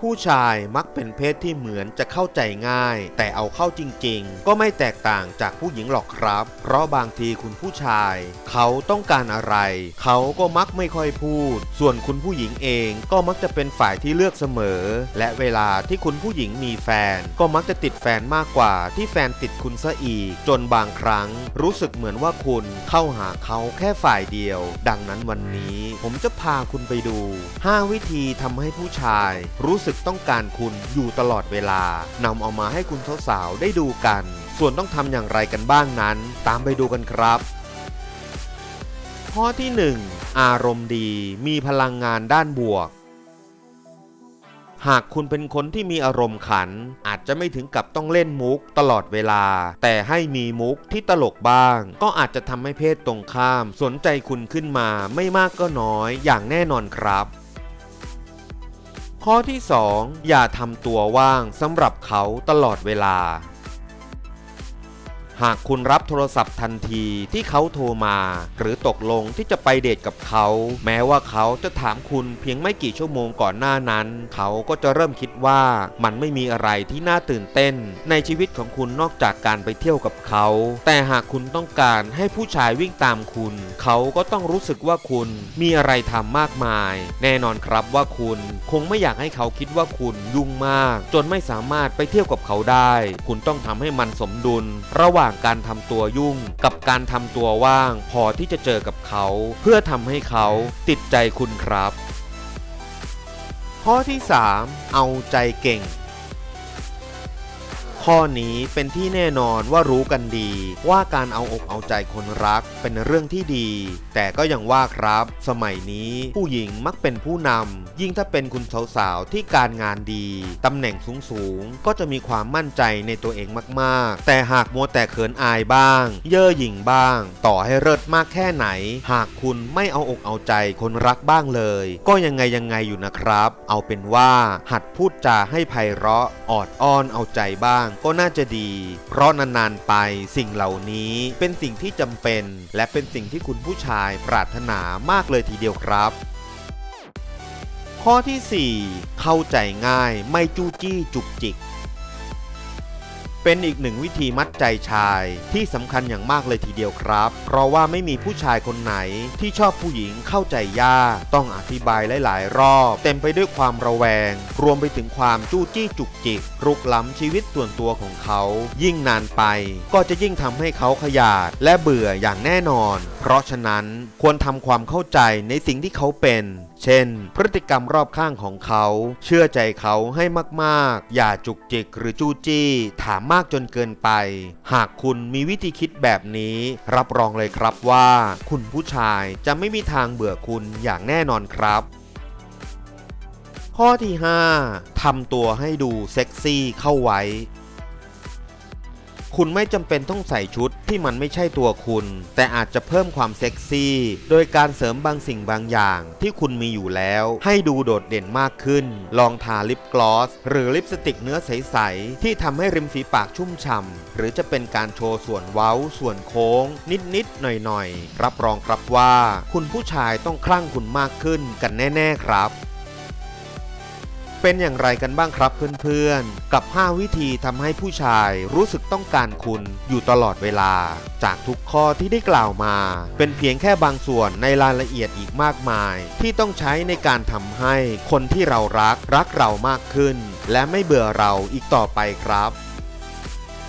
ผู้ชายมักเป็นเพศที่เหมือนจะเข้าใจง่าย แต่เอาเข้าจริงๆ ก็ไม่แตกต่างจากผู้หญิงหรอกครับ เพราะบางทีคุณผู้ชาย เขาต้องการอะไร เขาก็มักไม่ค่อยพูด ส่วนคุณผู้หญิงเองก็มักจะเป็นฝ่ายที่เลือกเสมอ และเวลาที่คุณผู้หญิงมีแฟน ก็มักจะติดแฟนมากกว่าที่แฟนติดคุณซะอีก จนบางครั้ง รู้สึกเหมือนว่าคุณเข้าหาเขาแค่ฝ่ายเดียว ดังนั้นวันนี้ ผมจะพาคุณไปดู 5 วิธีทำให้ผู้ชาย รู้สึกต้องการคุณอยู่ตลอดเวลานำเอามาให้คุณสาวๆได้ดูกัน ส่วนต้องทำอย่างไรกันบ้างนั้น ตามไปดูกันครับ ข้อที่ 1 อารมณ์ดีมีพลังงานด้านบวกหากคุณเป็นคนที่มีอารมณ์ขัน อาจจะไม่ถึงกับต้องเล่นมุกตลอดเวลา แต่ให้มีมุกที่ตลกบ้าง ก็อาจจะทำให้เพศตรงข้าม สนใจคุณขึ้นมาไม่มากก็น้อยอย่างแน่นอนครับ ข้อที่ 2 อย่าทำตัวว่างสำหรับเขาตลอดเวลา หากคุณรับโทรศัพท์ทันทีที่เขาโทรมา หรือตกลงที่จะไปเดทกับเขา แม้ว่าเขาจะถามคุณเพียงไม่กี่ชั่วโมงก่อนหน้านั้น เขาก็จะเริ่มคิดว่ามันไม่มีอะไรที่น่าตื่นเต้น ในชีวิตของคุณนอกจากการไปเที่ยวกับเขา แต่หากคุณต้องการให้ผู้ชายวิ่งตามคุณ เขาก็ต้องรู้สึกว่าคุณมีอะไรทำมากมาย แน่นอนครับว่าคุณคงไม่อยากให้เขาคิดว่าคุณยุ่งมาก จนไม่สามารถไปเที่ยวกับเขาได้ คุณต้องทำให้มันสมดุล ระหว่างการทำตัวยุ่ง กับการทำตัวว่าง พอที่จะเจอกับเขา เพื่อทำให้เขาติดใจคุณครับ ข้อที่ 3 เอาใจเก่ง ข้อนี้เป็นที่แน่นอนว่ารู้กันดี ว่าการเอาอกเอาใจคนรักเป็นเรื่องที่ดี แต่ก็ยังว่าครับ สมัยนี้ผู้หญิงมักเป็นผู้นำยิ่งถ้าเป็นคุณสาวๆที่การงานดีตำแหน่งสูงๆก็จะมีความมั่นใจในตัวเองมากๆ แต่หากมัวแต่เขินอายบ้าง เย่อหยิ่งบ้าง ต่อให้เลิศมากแค่ไหน หากคุณไม่เอาอกเอาใจคนรักบ้างเลย ก็ยังไงยังไงอยู่นะครับ เอาเป็นว่าหัดพูดจาให้ไพเราะออดอ้อนเอาใจบ้างก็น่าจะดี เพราะนานๆไปสิ่งเหล่านี้เป็นสิ่งที่จำเป็น และเป็นสิ่งที่คุณผู้ชายปรารถนามากเลยทีเดียวครับ ข้อที่ 4 เข้าใจง่ายไม่จู้จี้จุกจิก เป็นอีกหนึ่งวิธีมัดใจชายที่สำคัญอย่างมากเลยทีเดียวครับ เพราะว่าไม่มีผู้ชายคนไหนที่ชอบผู้หญิงเข้าใจยากต้องอธิบายหลาย ๆ รอบ เต็มไปด้วยความระแวง รวมไปถึงความจู้จี้จุกจิกรุกล้ำชีวิตส่วนตัวของเขา ยิ่งนานไป ก็จะยิ่งทำให้เขาขยาดและเบื่ออย่างแน่นอน เพราะฉะนั้นควรทำความเข้าใจในสิ่งที่เขาเป็น เช่น พฤติกรรมรอบข้างของเขา เชื่อใจเขาให้มากๆ อย่าจุกจิกหรือจู้จี้ ถามมากจนเกินไป หากคุณมีวิธีคิดแบบนี้ รับรองเลยครับว่า คุณผู้ชายจะไม่มีทางเบื่อคุณอย่างแน่นอนครับข้อที่ 5ทำตัวให้ดูเซ็กซี่เข้าไว้ คุณไม่จำเป็นต้องใส่ชุดที่มันไม่ใช่ตัวคุณ แต่อาจจะเพิ่มความเซ็กซี่ โดยการเสริมบางสิ่งบางอย่างที่คุณมีอยู่แล้ว ให้ดูโดดเด่นมากขึ้น ลองทาลิปกลอส หรือลิปสติกเนื้อใส ๆ ที่ทำให้ริมฝีปากชุ่มฉ่ำหรือจะเป็นการโชว์ส่วนเว้า ส่วนโค้ง นิด ๆ หน่อย ๆ รับรองครับว่า คุณผู้ชายต้องคลั่งคุณมากขึ้นกันแน่ ๆ ครับ เป็นอย่างไรกันบ้างครับเพื่อนๆ กับ 5 วิธีทำให้ผู้ชายรู้สึกต้องการคุณอยู่ตลอดเวลา จากทุกข้อที่ได้กล่าวมา เป็นเพียงแค่บางส่วนในรายละเอียดอีกมากมาย ที่ต้องใช้ในการทำให้คนที่เรารักรักเรามากขึ้น และไม่เบื่อเราอีกต่อไปครับ